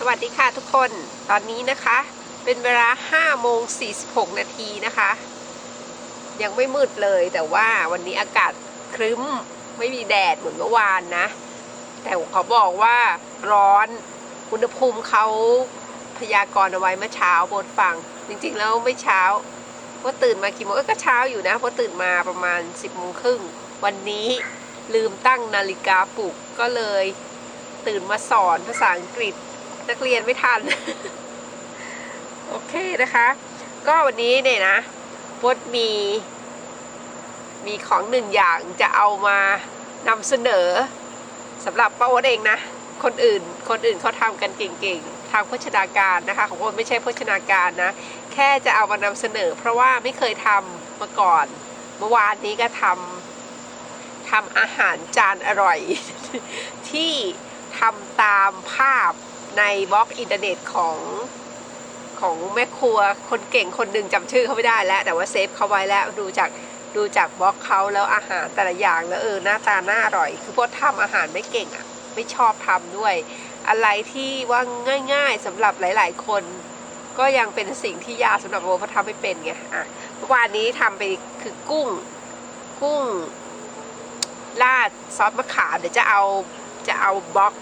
สวัสดีค่ะทุกคนตอนนี้นะคะ เป็นเวลา5โมง46 นาทีนะคะ ยังไม่มืดเลยแต่ว่าวันนี้อากาศครึ้มไม่มีแดดเหมือนเมื่อวานนะ แต่เขาบอกว่าร้อนอุณหภูมิเขาพยากรณ์เอาไว้เมื่อเช้าบนฟังจริงๆแล้วไม่เช้าเพราะตื่นมากี่โมงก็เช้าอยู่นะเพราะตื่นมาประมาณ 10โมงครึ่งวันนี้ลืมตั้งนาฬิกาปลุกก็เลย ตื่นมาสอนภาษาอังกฤษ นักเรียนไม่ทัน โอเคนะคะ ก็วันนี้เนี่ยนะพดมี มีของหนึ่งอย่างจะเอามานำเสนอสำหรับป้าโอ๊ตเองนะ คนอื่น คนอื่นเขาทำกันเก่งๆ ทางโภชนาการนะคะ ของโอ๊ตไม่ใช่โภชนาการนะ แค่จะเอามานำเสนอ เพราะว่าไม่เคยทำมาก่อน เมื่อวานนี้ก็ทำทำอาหารจานอร่อย ที่ทำตามภาพ ในบล็อกอินเทอร์เน็ตของของแม่ครัวคนเก่งคนหนึ่งจำชื่อเขาไม่ได้แล้ว แต่ว่าเซฟเขาไว้แล้วดูจากดูจากบล็อกเขาแล้วอาหารแต่ละอย่างแล้วเออหน้าตาน่าอร่อย คือพวกทำอาหารไม่เก่งอะไม่ชอบทำด้วย อะไรที่ว่าง่าย ๆสำหรับหลาย ๆ คน ก็ยังเป็นสิ่งที่ยากสำหรับโบเพราะทำไม่เป็นไงอะเมื่อวานนี้ทำไปคือกุ้ง กุ้งราดซอสมะขามเดี๋ยวจะเอาจะเอาบล็อก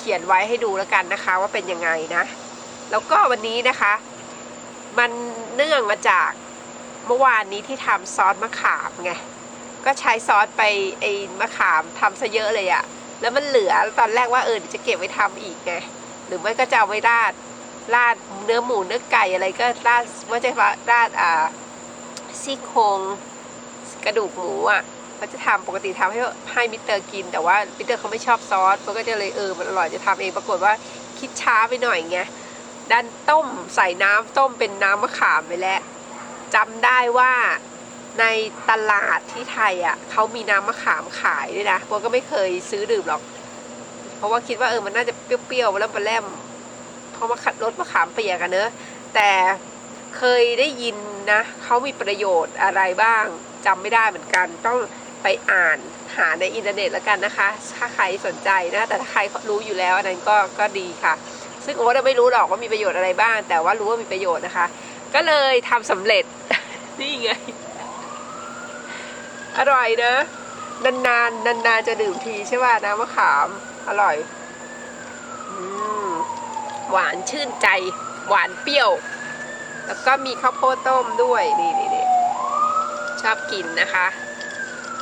เขียนไว้ให้ดูแล้วกันนะคะ ว่าเป็นยังไงนะ แล้วก็วันนี้นะคะ มันเนื่องมาจากเมื่อวานนี้ที่ทำซอสมะขามไงก็ใช้ซอสไปไอ้มะขามทำซะเยอะเลยอะแล้วมันเหลือตอนแรกว่าเออจะเก็บไว้ทำอีกไงหรือไม่ก็จะเอาไว้ราดราดเนื้อหมูเนื้อไก่อะไรก็ราดว่าจะราดอ่าซี่โครงกระดูกหมูอะ เขาจะทำปกติทำให้ให้มิสเตอร์กิน แต่ว่ามิสเตอร์เขาไม่ชอบซอสเขาก็จะเลยเออมันอร่อยจะทำเองปรากฏว่าคิดช้าไปหน่อยไงดันต้มใส่น้ำต้มเป็นน้ำมะขามไปแล้วจำได้ว่าในตลาดที่ไทยอะเขามีน้ำมะขามขายด้วยนะโบก็ไม่เคยซื้อดื่มหรอก เพราะว่าคิดว่าเออมันน่าจะเปรี้ยวๆแล้วมาแลมเพราะว่าขัดรสมะขามเปียกอะเนอะแต่เคยได้ยินนะเขามีประโยชน์อะไรบ้างจำไม่ได้เหมือนกันต้อง ไปอ่านหาในอินเทอร์เน็ตแล้วกันนะคะ ถ้าใครสนใจนะ แต่ถ้าใครรู้อยู่แล้วอันนั้นก็ก็ดีค่ะ ซึ่งโอ๊ตไม่รู้หรอกว่ามีประโยชน์อะไรบ้าง แต่ว่ารู้ว่ามีประโยชน์นะคะ ก็เลยทำสำเร็จ นี่ไง อร่อยนะนานๆนานๆจะดื่มทีใช่ป่ะน้ำมะขาม อร่อยอหวานชื่นใจ หวานเปรี้ยว แล้วก็มีข้าวโพดต้มด้วย นี่นี่นี่ชอบกินนะคะ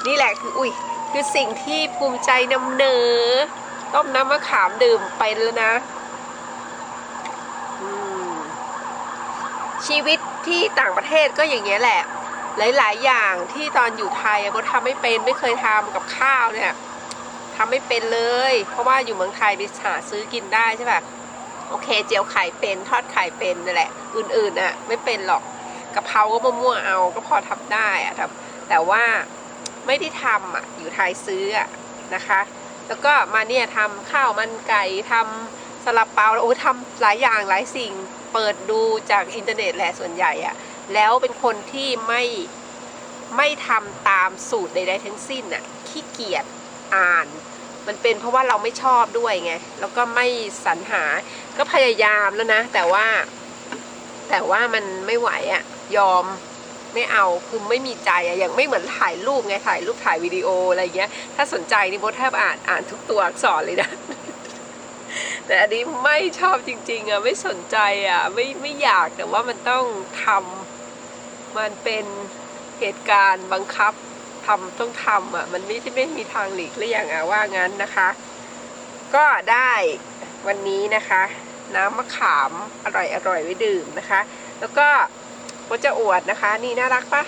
นี่แหละคืออุ้ยคือสิ่งที่ภูมิใจนำเนอต้มน้ำมะขามดื่มไปแล้วนะ ชีวิตที่ต่างประเทศก็อย่างเงี้ยแหละ หลาย ๆ อย่างที่ตอนอยู่ไทยโบทำไม่เป็นไม่เคยทำกับข้าวเนี่ยทำไม่เป็นเลย เพราะว่าอยู่เมืองไทยไปหาซื้อกินได้ใช่ป่ะโอเค เจียวไข่เป็นทอดไข่เป็นนั่นแหละ อื่นๆน่ะ ไม่เป็นหรอกกะเพราก็มั่วๆเอาก็พอทำได้อะแต่แต่ว่า ไม่ได้ทำอะอยู่ไทยซื้ออะนะคะ แล้วก็มาเนี่ยทำข้าวมันไก่ทำสลับเปาโอ้ทำหลายอย่างหลายสิ่งเปิดดูจากอินเทอร์เน็ตแหละส่วนใหญ่อะแล้วเป็นคนที่ไม่ไม่ทำตามสูตรใดๆทั้งสิ้นอะขี้เกียจอ่านมันเป็นเพราะว่าเราไม่ชอบด้วยไง แล้วก็ไม่สรรหา ก็พยายามแล้วนะ แต่ว่า แต่ว่ามันไม่ไหวอะ ยอม ไม่เอาคือไม่มีใจอะอย่างไม่เหมือนถ่ายรูปไงถ่ายรูปถ่ายวิดีโออะไรเงี้ย ถ้าสนใจนี่โบแทบอ่านอ่านทุกตัวอักษรเลยนะแต่อันนี้ไม่ชอบจริง ๆอะไม่สนใจอะไม่ไม่อยากแต่ว่ามันต้องทำมันเป็นเหตุการณ์บังคับทำต้องทำอะมันไม่ไม่มีทางหลีกเลี่ยงอะว่างั้นนะคะ ก็ได้วันนี้นะคะ น้ำมะขามอร่อยอร่อยไว้ดื่มนะคะ แล้วก็ ก็จะอวดนะคะ นี่น่ารักปะ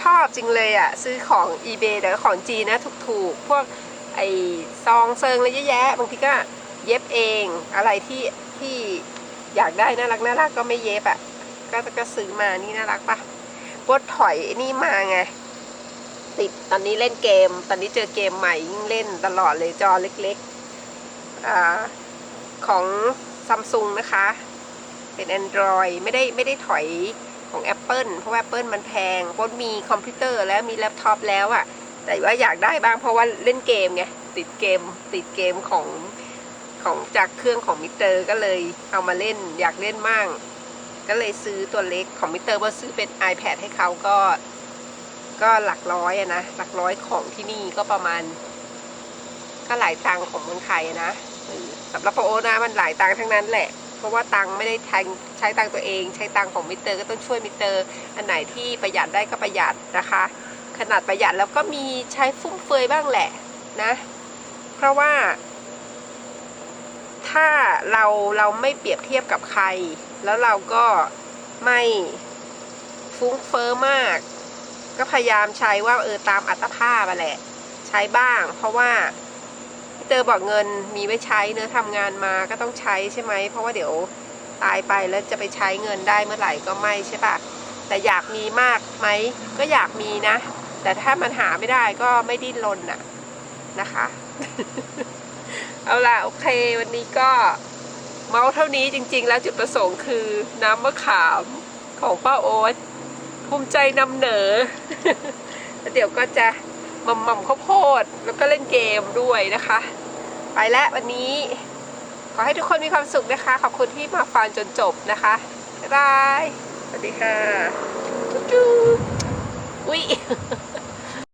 ชอบจริงเลยอะ่ะ ซื้อของ eBay แต่ของจีนนะถูกๆ พวกไอซองเซิงอะไรเยอะแยะบางทีก็เย็บเองอะไรที่ที่อยากได้น่ารักน่ารักก็ไม่เย็บอะ่ะก็ก็ซื้อมานี่น่ารักปะบดถอยนี่มาไง ติดตอนนี้เล่นเกม ตอนนี้เจอเกมใหม่ยิ่งเล่นตลอดเลยจอเล็กๆอ่าของซัมซุงนะคะ เป็น Android ไม่ได้ไม่ได้ถอย ของ Apple เพราะว่า Apple มันแพงพราะมีคอมพิวเตอร์แล้วมีแล็ปท็อปแล้วอะแต่ว่าอยากได้บ้างเพราะว่าเล่นเกมไงติดเกมติดเกมของของจากเครื่องของมิสเตอร์ก็เลยเอามาเล่นอยากเล่นมั่งก็เลยซื้อตัวเล็กของมิสเตอร์ว่าซื้อเป็น iPad ให้เขาก็ ก็หลักร้อยอะนะหลักร้อยของที่นี่ก็ประมาณ ก็หลายตังของเมืองไทยนะสำหรับปโอนะมันหลายตังทั้งนั้นแหละ เพราะว่าตังไม่ได้ใช้ตังตัวเอง ใช้ตังของมิเตอร์ ก็ต้องช่วยมิเตอร์ อันไหนที่ประหยัดได้ก็ประหยัดนะคะ ขนาดประหยัดแล้วก็มีใช้ฟุ่มเฟือยบ้างแหละนะ เพราะว่า ถ้าเราเราไม่เปรียบเทียบกับใคร แล้วเราก็ไม่ฟุ้งเฟอ้อมาก ก็พยายามใช้ว่าเออตามอัตภาพอะแหละ ใช้บ้าง เพราะว่า เตอร์บอกเงินมีไว้ใช้เนื้อทำงานมาก็ต้องใช้ใช่ไหมเพราะว่าเดี๋ยวตายไปแล้วจะไปใช้เงินได้เมื่อไหร่ก็ไม่ใช่ปะแต่อยากมีมากไหมก็อยากมีนะ แต่ถ้ามันหาไม่ได้ก็ไม่ดิ้นรนน่ะนะคะ เอาล่ะโอเค วันนี้ก็เมาเท่านี้จริง ๆ แล้วจุดประสงค์คือน้ำมะขามของป้าโอ๊ตภูมิใจนำเหนอแล้วเดี๋ยวก็จะหม่ำๆข้าวโพดแล้วก็เล่นเกมด้วยนะคะ ไปแล้ววันนี้ ขอให้ทุกคนมีความสุขนะคะ ขอบคุณที่มาฟังจนจบนะคะ บ๊ายบาย สวัสดีค่ะจุ๊บๆอุ๊ย